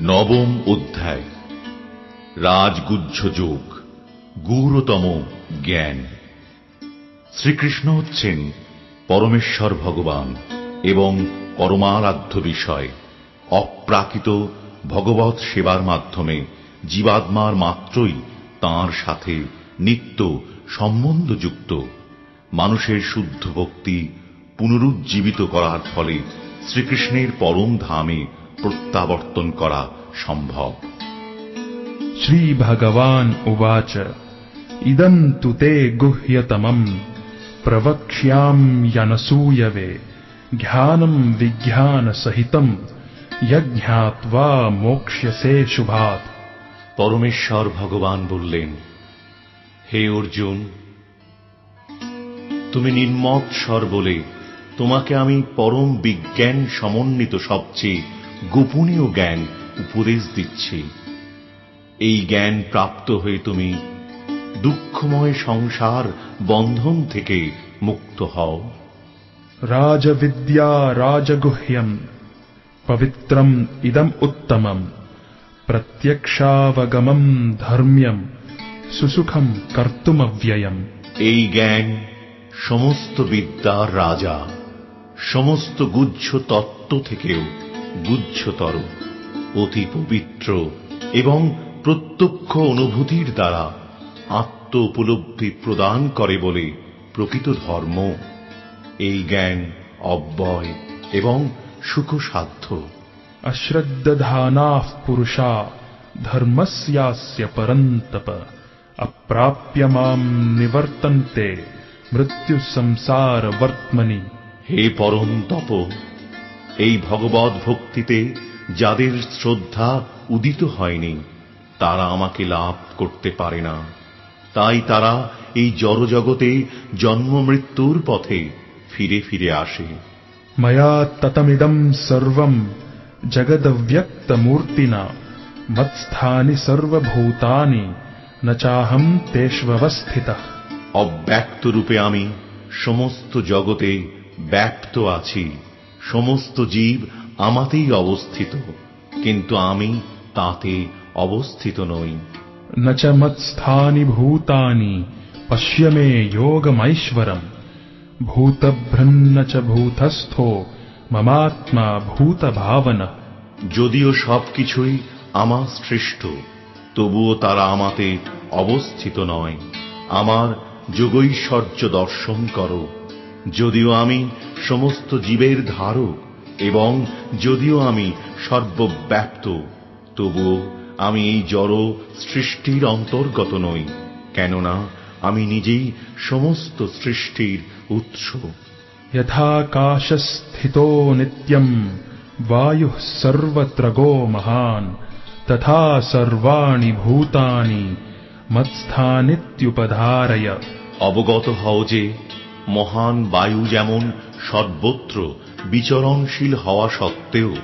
নবম অধ্যায়। রাজগুহ্য যোগ। গূঢ়তম জ্ঞান। শ্রীকৃষ্ণ হচ্ছেন পরমেশ্বর ভগবান এবং পরমারাধ্য বিষয়, অপ্রাকৃত ভগবত সেবার মাধ্যমে জীবাত্মার মাত্রই তার সাথে নিত্য সম্বন্ধযুক্ত, মানুষের শুদ্ধ ভক্তি পুনরুজ্জীবিত করার ফলে শ্রীকৃষ্ণের পরম ধামে প্রত্যাবর্তন করা সম্ভব। শ্রী ভগবান উবাচ ইদম তুতে গুহ্যতম প্রবক্ষ্যাম্যনসূয়বে জ্ঞানম বিজ্ঞান সহিতম যজ্ঞাত্বা মোক্ষ্যসে শুভাত পরমেশ্বর ভগবান বললেন হে অর্জুন তুমি নির্মৎ স্বর বলে তোমাকে আমি পরম বিজ্ঞান সমন্বিত সবচেয়ে গোপনীয় জ্ঞান উপদেশ দিচ্ছে। এই জ্ঞান প্রাপ্ত হয়ে তুমি দুঃখময় সংসার বন্ধন থেকে মুক্ত হও। রাজবিদ্যা রাজগুহ্যম পবিত্রম ইদম উত্তম প্রত্যক্ষাবগমম ধর্ম্যম সুসুখম কর্তুমব্যয়ম। এই জ্ঞান সমস্ত বিদ্যার রাজা সমস্ত গুজ্জ তত্ত্ব থেকেও গুহ্যতর অতি পবিত্র এবং প্রত্যক্ষ অনুভূতির দ্বারা আত্ম উপলব্ধি প্রদান করে বলে প্রকৃত ধর্ম। এই জ্ঞান অব্যয় এবং সুখসাধ্য। অশ্রদ্ধানা পুরুষা ধর্মস্যাস্য পরন্তপ অপ্রাপ্য মাম নিবর্তন্তে মৃত্যু সংসার বর্তমনি হে পরম তপ এই ভগবৎ ভক্তিতে যাদের শ্রদ্ধা উদিত হয়নি তারা আমাকে লাভ করতে পারে না। তাই তারা এই জড়জগতে জন্মমৃত্যুর পথে ফিরে ফিরে আসে। ময়া ততমিদম সর্বম জগদব্যক্ত মূর্তিনা মৎস্থানি সর্বভূতানি নচাহম তেষ্বস্থিত অব্যক্ত রূপে আমি সমস্ত জগতে ব্যপ্ত আছি। সমস্ত জীব আমাতেই অবস্থিত কিন্তু আমি তাতে অবস্থিত নই। নচমৎস্থানি ভূতানি পশ্যমে যোগমৈশ্বরম। ভূতভ্রন্নচ চ মমাত্মা ভূত ভাবনা যদিও সবকিছুই আমার সৃষ্ট তবুও তারা আমাতে অবস্থিত নয়। আমার যোগৈশ্বর্য দর্শন করো। যদিও আমি সমস্ত জীবের ধারক এবং যদিও আমি সর্বব্যাপ্ত তবুও আমি এই জড় সৃষ্টির অন্তর্গত নই কেননা আমি নিজেই সমস্ত সৃষ্টির উৎস यथाकाशस्थितो नित्यम् वायुः सर्वत्रगो महान् तथा सर्वाणि भूतानि मत्स्थानित्युपधारय অবগত হও যে মহান বায়ু যেমন সর্বত্র বিচরণশীল হওয়া সত্ত্বেও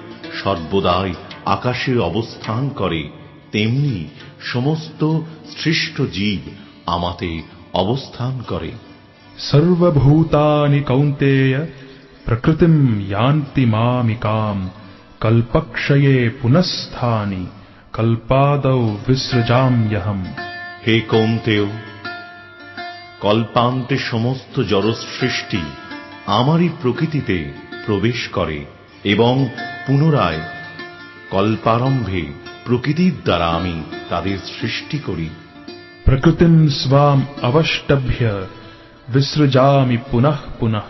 সর্বদাই আকাশে অবস্থান করে তেমনি সমস্ত সৃষ্ট জীব আমাতে অবস্থান করে। সর্বভূতানি কৌন্তেয় প্রকৃতিম ইয়ান্তি মামিকাম কল্পক্ষয়ে পুনঃস্থানি কল্পাদৌ বিসৃজাম্যহম হে কৌন্তেয় কল্পান্তে সমস্ত জড়সৃষ্টি আমারই প্রকৃতিতে প্রবেশ করে এবং পুনরায় কল্পারম্ভে প্রকৃতির দ্বারা আমি তাদের সৃষ্টি করি। প্রকৃতিম স্বাম অবষ্টভ্য বিসৃজামি পুনঃ পুনঃ।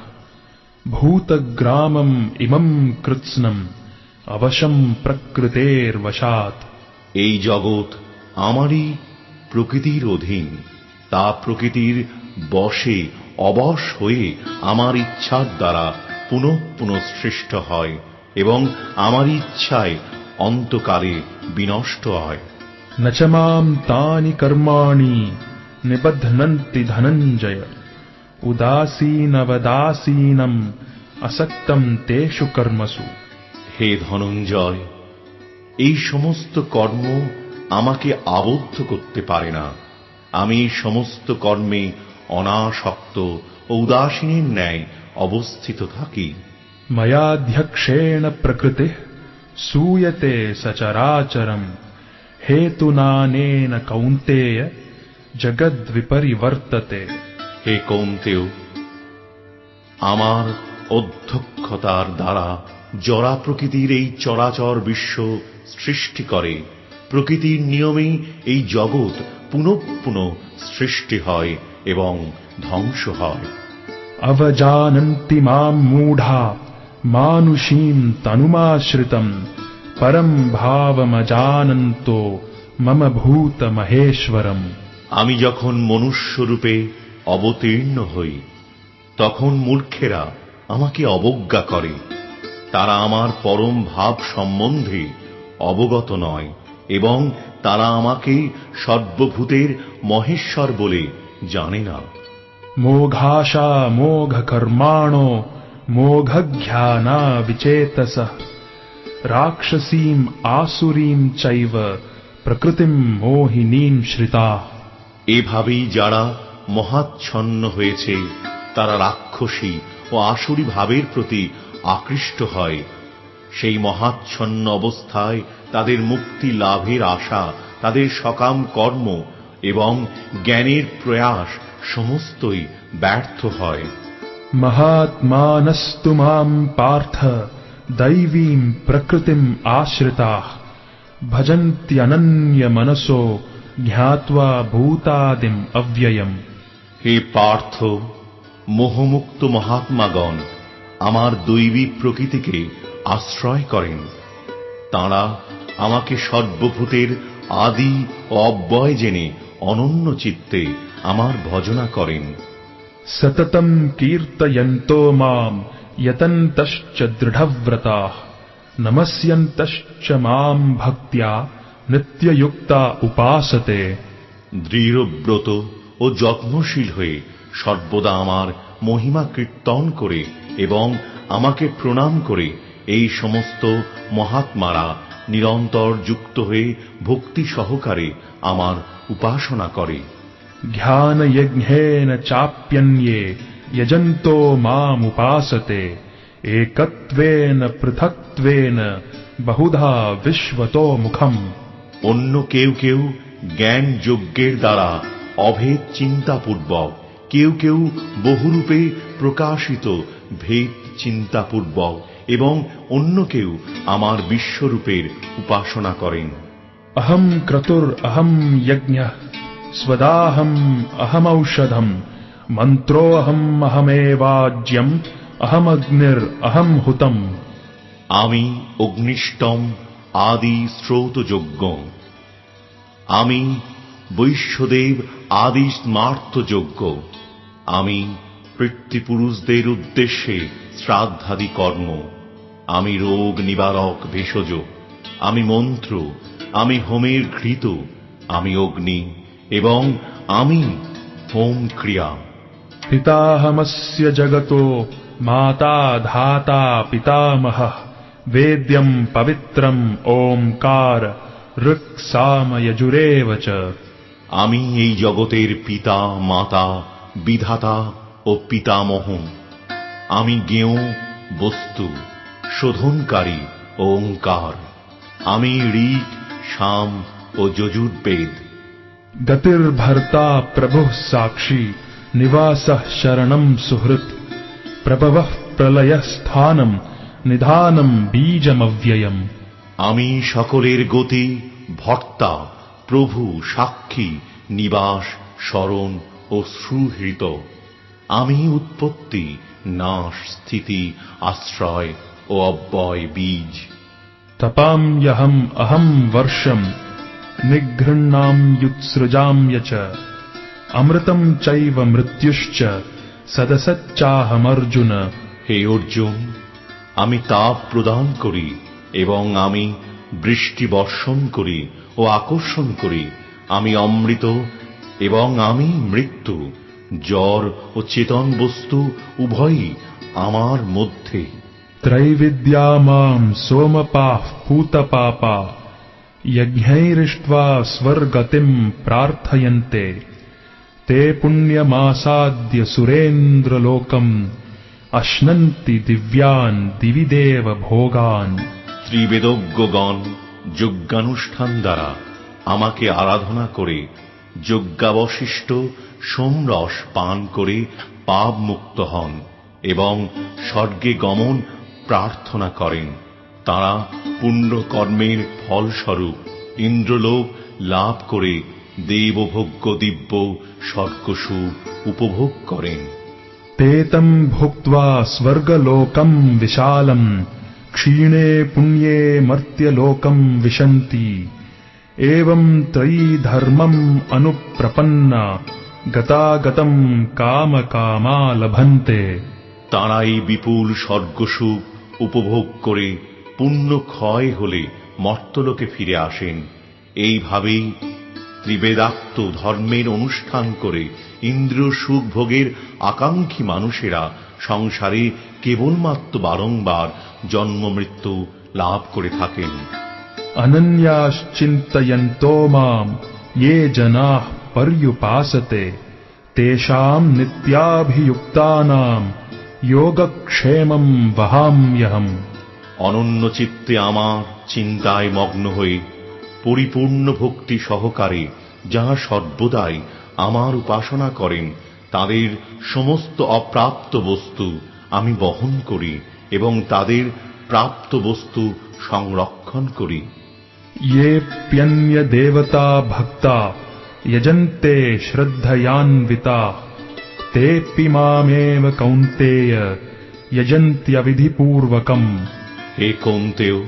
ভূতগ্রামম ইমম কৃৎস্নম অবশম প্রকৃতের বশাত এই জগৎ আমারই প্রকৃতির অধীন তা প্রকৃতির বসে অবশ হয়ে আমার ইচ্ছার দ্বারা পুনঃপুনঃ সৃষ্ট হয় এবং আমার ইচ্ছায় অন্তকালে বিনষ্ট হয়। ন চ মাম তানি কর্মাণি নিবধনন্তি ধনঞ্জয়। উদাসীনবদাসীনম অসক্তম তেষু কর্মসু। হে ধনঞ্জয় এই সমস্ত কর্ম আমাকে আবদ্ধ করতে পারে না। আমি সমস্ত কর্মে অনাসক্ত ও উদাসীনের ন্যায় অবস্থিত থাকি मयाध्यक्षेण प्रकृतिः सूयते सचराचरम् हेतुनानेन कौन्तेय जगद्विपरिवर्तते হে কৌন্তেয় আমার অধ্যক্ষতার দ্বারা জরা প্রকৃতির এই চরাচর বিশ্ব সৃষ্টি করে প্রকৃতির নিয়মে এই জগৎ পুনঃপুন সৃষ্টি হয় এবং ধ্বংস হয়। অবজানন্তি মাম মূঢ়া মানুষীম তনুমাশ্রিতম পরম ভাবমজানন্ত মম ভূত মহেশ্বরম আমি যখন মনুষ্যরূপে অবতীর্ণ হই তখন মূর্খেরা আমাকে অবজ্ঞা করে। তারা আমার পরম ভাব সম্বন্ধে অবগত নয় এবং তারা আমাকে সর্বভূতের মহেশ্বর বলে জানে না। মোঘাশা মোঘ কর্মাণ মোঘজ্ঞানা বিচেতস। রাক্ষসীম আসুরীম চৈব প্রকৃতিম মোহিনীম শ্রিতা। এভাবেই যারা মহাচ্ছন্ন হয়েছে তারা রাক্ষসী ও আসুরী ভাবের প্রতি আকৃষ্ট হয়। সেই মহাচ্ছন্ন অবস্থায় তাদের মুক্তি লাভের আশা তাদের সকাম কর্ম এবং জ্ঞানের প্রয়াস সমস্তই ব্যর্থ হয়। মহাত্মানস্তু মাম পার্থ দৈবীম প্রকৃতিম আশ্রিতা। ভজন্ত্যনন্য মনসো জ্ঞাত্বা ভূতাদিম অব্যয়ম। হে পার্থ মোহমুক্ত মহাত্মাগণ আমার দৈবী প্রকৃতিকে আশ্রয় করেন। তাঁরা আমাকে সর্বভূতের আদি ও অব্যয় জেনে অনন্য চিত্তে আমার ভজনা করেন। সততম কীর্তয়ন্ত মাম ইয়তন্তশ্চ দৃঢ়ব্রতা নমস্যন্তশ্চ মাম ভক্তিয়া নিত্যযুক্তা উপাসতে। দৃঢ়ব্রত ও যত্নশীল হয়ে সর্বদা আমার মহিমা কীর্তন করে এবং আমাকে প্রণাম করে এই সমস্ত মহাত্মারা নিরন্তর যুক্ত হয়ে ভক্তি সহকারে আমার উপাসনা করে। ধ্যান যজ্ঞেন চাপ্যন্যে যজন্ত মাম উপাসতে একত্বেন পৃথকত্বেন বহুধা বিশ্বত মুখম। অন্য কেউ কেউ জ্ঞান যজ্ঞের দ্বারা অভেদ চিন্তাপূর্বক কেউ কেউ বহুরূপে প্রকাশিত ভেদ চিন্তাপূর্বক এবং অন্য কেউ আমার বিশ্বরূপের উপাসনা করেন। অহম ক্রতুর অহম যজ্ঞ স্বদাহম অহম অহমৌষধম মন্ত্রোহম অহমেবাজ্যম অহমগ্নির অহম হুতম। আমি অগ্নিষ্টম আদি স্রোতযজ্ঞ। আমি বৈশ্যদেব আদি স্মার্তযজ্ঞ আমি পিতৃপুরুষদের উদ্দেশ্যে শ্রাদ্ধাদি কর্ম আমি রোগ নিবারক ভেষজ আমি মন্ত্র আমি হোমের ঘৃত আমি অগ্নি এবং আমি হোম ক্রিয়া पिताहमस्य जगतो माता धाता पितामहः वेद्यम् पवित्रम् ओङ्कार ऋक्सामयजुरेव च আমি এই জগতের পিতা মাতা বিধাতা ও পিতামহ আমি জ্ঞেয় বস্তু শোধনকারী ও ওঙ্কার আমি ঋক সাম ও যজুর্বেদ। গতির্ভর্তা প্রভু সাক্ষী নিবাস শরণম সুহৃত প্রভব প্রলয় স্থানম নিধানম বীজমব্যয়ম। আমি সকলের গতি ভক্তা প্রভু সাক্ষী নিবাস স্মরণ ও সুহৃত। আমি উৎপত্তি নাশ স্থিতি আশ্রয় ও অব্যয় বীজ तपाम्यहम् अहम् वर्षम् निघृह्णाम्युत्सृजाम्य च अमृतम् चैव मृत्युश्च सदसच्चाहमर्जुन হে অর্জুন আমি তাপ প্রদান করি এবং আমি বৃষ্টি বর্ষণ করি ও আকর্ষণ করি আমি অমৃত এবং আমি মৃত্যু জ্বর ও চেতন বস্তু উভয়ই আমার মধ্যে त्रैविद्या माम् सोमपाः पूतपापा यज्ञैरिष्ट्वा स्वर्गतिम् प्रार्थयन्ते ते पुण्यमासाद्य सुरेन्द्रलोकम् अश्नन्ति दिव्यान् दिवि देव भोगान् ত্রিবেদজ্ঞগণ যজ্ঞানুষ্ঠান দ্বারা আমাকে আরাধনা করে যজ্ঞাবশিষ্ট সোমরস পান করে পাপ মুক্ত হন এবং স্বর্গে গমন প্রার্থনা করেন তারা পুণ্যকর্মের ফলস্বরূপ ইন্দ্রলোক লাভ করে দেবভোগ্য দিব্য স্বর্গসুখ উপভোগ করেন ते तम् भुक्त्वा स्वर्गलोकम् विशालम् क्षीणे पुण्ये मर्त्यलोकम् विशन्ति एवम् त्रयी धर्मम् अनुप्रपन्ना गतागतम् कामकामा लभन्ते তারা এই বিপুল স্বর্গসুখ উপভোগ করে পুণ্য ক্ষয় হলে মর্তলোকে ফিরে আসেন এইভাবেই ত্রিবেদাক্ত ধর্মের অনুষ্ঠান করে ইন্দ্র সুখ ভোগের আকাঙ্ক্ষী মানুষেরা সংসারে কেবলমাত্র বারংবার জন্ম মৃত্যু লাভ করে থাকেন अनन्याश्चिन्तयन्तो माम् ये जनाः पर्युपासते तेषाम् नित्याभियुक्तानाम् योगक्षेमम् वहाम्यहम् অনন্য চিত্তে আমার চিন্তায় মগ্ন হয়ে পরিপূর্ণ ভক্তি সহকারে যাহা সর্বদাই আমার উপাসনা করেন তাদের সমস্ত অপ্রাপ্ত বস্তু আমি বহন করি এবং তাদের প্রাপ্ত বস্তু সংরক্ষণ করি येऽप्यन्यदेवता भक्ता यजन्ते श्रद्धयान्विताः तेऽपि मामेव कौन्तेय यजन्त्यविधिपूर्वकम् হে কন্তেও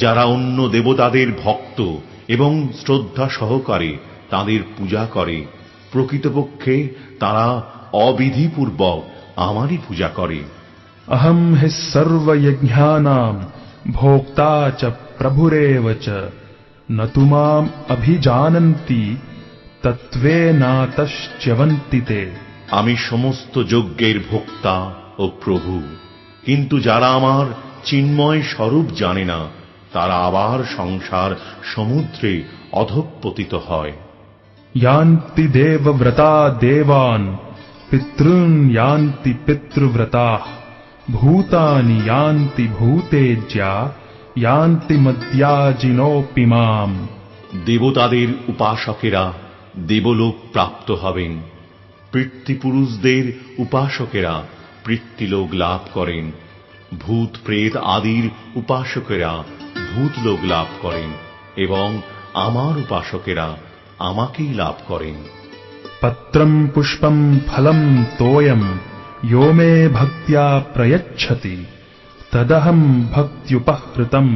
যারা অন্য দেবতাদের ভক্ত এবং শ্রদ্ধা সহকারে তাদের পূজা করে প্রকৃতপক্ষে তারা অবিধিপূর্বক আমারই পূজা করে अहम् हि सर्वयज्ञानाम् भोक्ता च प्रभुरेव च न तु তত্ত্বে নাতশ্চবন্তিতে আমি সমস্ত যজ্ঞের ভোক্তা ও প্রভু। কিন্তু যারা আমার চিন্ময় স্বরূপ জানে না তারা আবার সংসার সমুদ্রে অধঃপতিত হয়। ইয়ান্তি দেবব্রতা দেবান পিতৃন ইয়ান্তি পিতৃব্রতা। ভূতানি ইয়ান্তি যা ইয়ান্তি মদ্যাজিনোপিমাম দেবতাদের উপাসকেরা দেবলোক প্রাপ্ত হবেন পিতৃপুরুষদের উপাসকেরা পৃথ্বীলোক লাভ করেন ভূত প্রেত আদির উপাসকেরা ভূতলোক লাভ করেন এবং আমার উপাসকেরা আমাকেই লাভ করেন पत्रम् पुष्पम् फलम् तोयम् यो मे भक्त्या प्रयच्छति तदहम् भक्त्युपहृतम्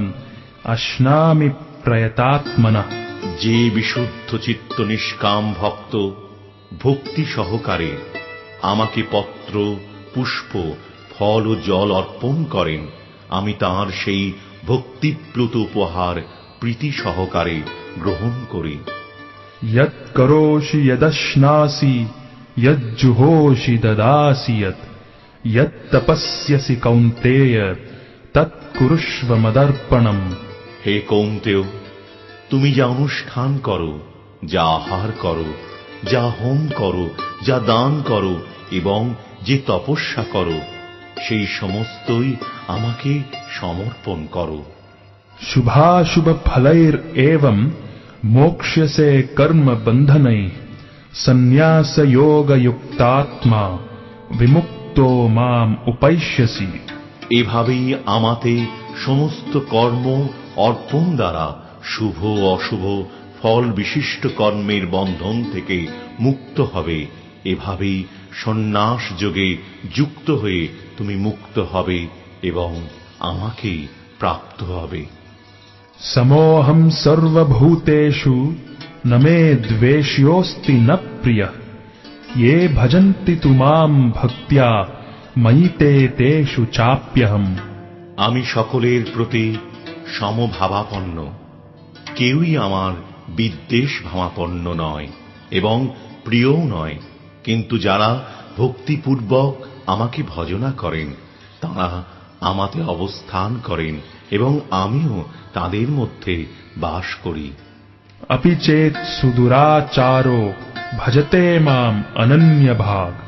अश्नामि प्रयतात्मनः যে বিশুদ্ধ চিত্ত নিষ্কাম ভক্ত ভক্তি সহকারে আমাকে পত্র পুষ্প ফল ও জল অর্পণ করেন আমি তাঁর সেই ভক্তিপ্লুত উপহার প্রীতি সহকারে গ্রহণ করি। ইয়ৎ করোষি দদাসি তপস্যসি কৌন্তেয় তৎকুরুষ্ব মদর্পণম। হে কৌন্তেয় তুমি যা অনুষ্ঠান করো যা আহার করো যা হোম করো যা দান করো এবং যে তপস্যা করো সেই সমস্তই আমাকে সমর্পণ করো। শুভাশুভ ফলের এবং মোক্ষসে কর্ম বন্ধনে সন্ন্যাস যোগ যুক্তাত্মা বিমুক্ত মাম উপৈশ্যসি এভাবেই আমাতে সমস্ত কর্ম অর্পণ দ্বারা শুভ অশুভ ফল বিশিষ্ট কর্মের বন্ধন থেকে মুক্ত হবে। এভাবেই সন্ন্যাস যোগে যুক্ত হয়ে তুমি মুক্ত হবে এবং আমাকেই প্রাপ্ত হবে। সমোহম সর্বভূতেষু নমে দ্বেষ্যোস্তি ন প্রিয়। ইয়ে ভজন্তি তুমাম ভক্তিয়া ময়িতে তেষু চাপ্যহম। আমি সকলের প্রতি সমভাবাপন্ন। কেউই আমার বিদ্বেষ ভাবাপন্ন নয় এবং প্রিয়ও নয় কিন্তু যারা ভক্তিপূর্বক আমাকে ভজনা করেন তারা আমাতে অবস্থান করেন এবং আমিও তাদের মধ্যে বাস করি अपि चेत् सुदुराचारो भजते माम् अनन्यभाग्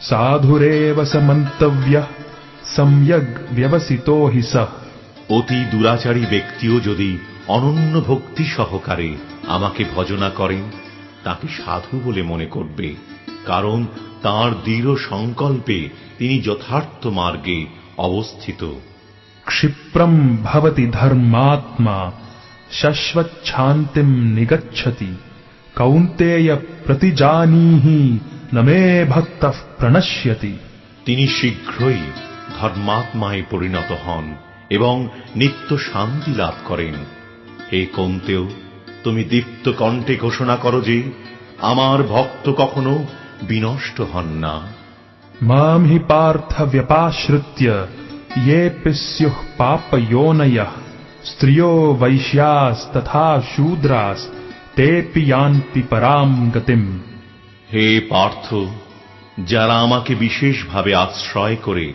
साधुरेव स मन्तव्यः सम्यग् व्यवसितो हि सः অতি দুরাচারী ব্যক্তিও যদি অনন্য ভক্তি সহকারে আমাকে ভজনা করেন তাকে সাধু বলে মনে করবে কারণ তার দৃঢ় সংকল্পে তিনি যথার্থ মার্গে অবস্থিত। ক্ষিপ্রম ভবতি ধর্মাত্মা শাশ্বচ্ছান্তিম নিগচ্ছতি কৌন্তেয় প্রতিজানীহি নমে ভক্ত প্রণশ্যতি। তিনি শীঘ্রই ধর্মাত্মায় পরিণত হন এবং নিত্য শান্তি লাভ করেন। হে কন্তেও তুমি দীপ্ত কণ্ঠে ঘোষণা করো যে আমার ভক্ত কখনো বিনষ্ট হন না। মাম হি পার্থ ব্যপাশ্রিত্য ইয়ে পিস্যুঃ পাপয়োনয় স্ত্রিয় বৈশ্যাস তথা শূদ্রাস তে পিয়ান্তি পরাম গতিম। হে পার্থ যারা আমাকে বিশেষভাবে আশ্রয় করে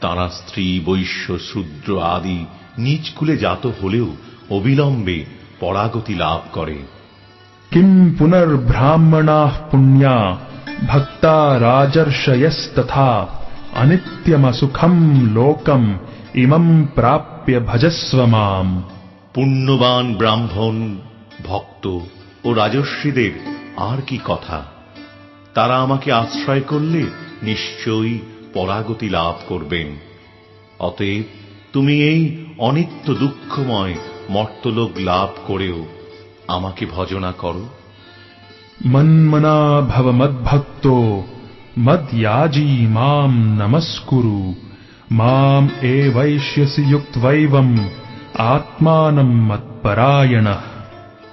তারা স্ত্রী বৈশ্য শূদ্র আদি নিচকুলে জাত হলেও অবিলম্বে পরাগতি লাভ করে। কিম পুনর্ব্রাহ্মণা পুণ্যা ভক্তা রাজর্ষয়স্তথা অনিত্যম সুখম লোকম ইমম প্রাপ্য ভজস্ব মাম। পুণ্যবান ব্রাহ্মণ ভক্ত ও রাজস্বীদের আর কি কথা? তারা আমাকে আশ্রয় করলে নিশ্চয়ই পরাগতি লাভ করবেন। অতএব তুমি এই অনিত্য দুঃখময় মর্তলোক লাভ করেও আমাকে ভজনা করো। মন্মনা ভব মদ্ভক্ত মদ্যাজি মাম নমস্কুরু। মাম এ বৈশ্যসি ইউক্তৈবম আত্মানম মৎপরায়ণ।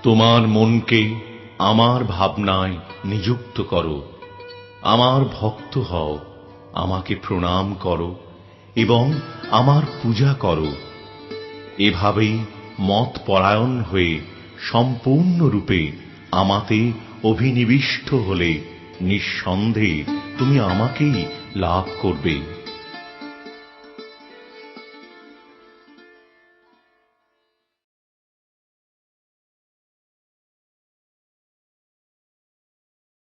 তোমার মনকে আমার ভাবনায় নিযুক্ত করো। আমার ভক্ত হও আমাকে প্রণাম করো এবং আমার পূজা করো। এভাবেই মত পরায়ণ হয়ে সম্পূর্ণরূপে আমাতে অভিনিবিষ্ট হলে নিঃসন্দেহে তুমি আমাকেই লাভ করবে।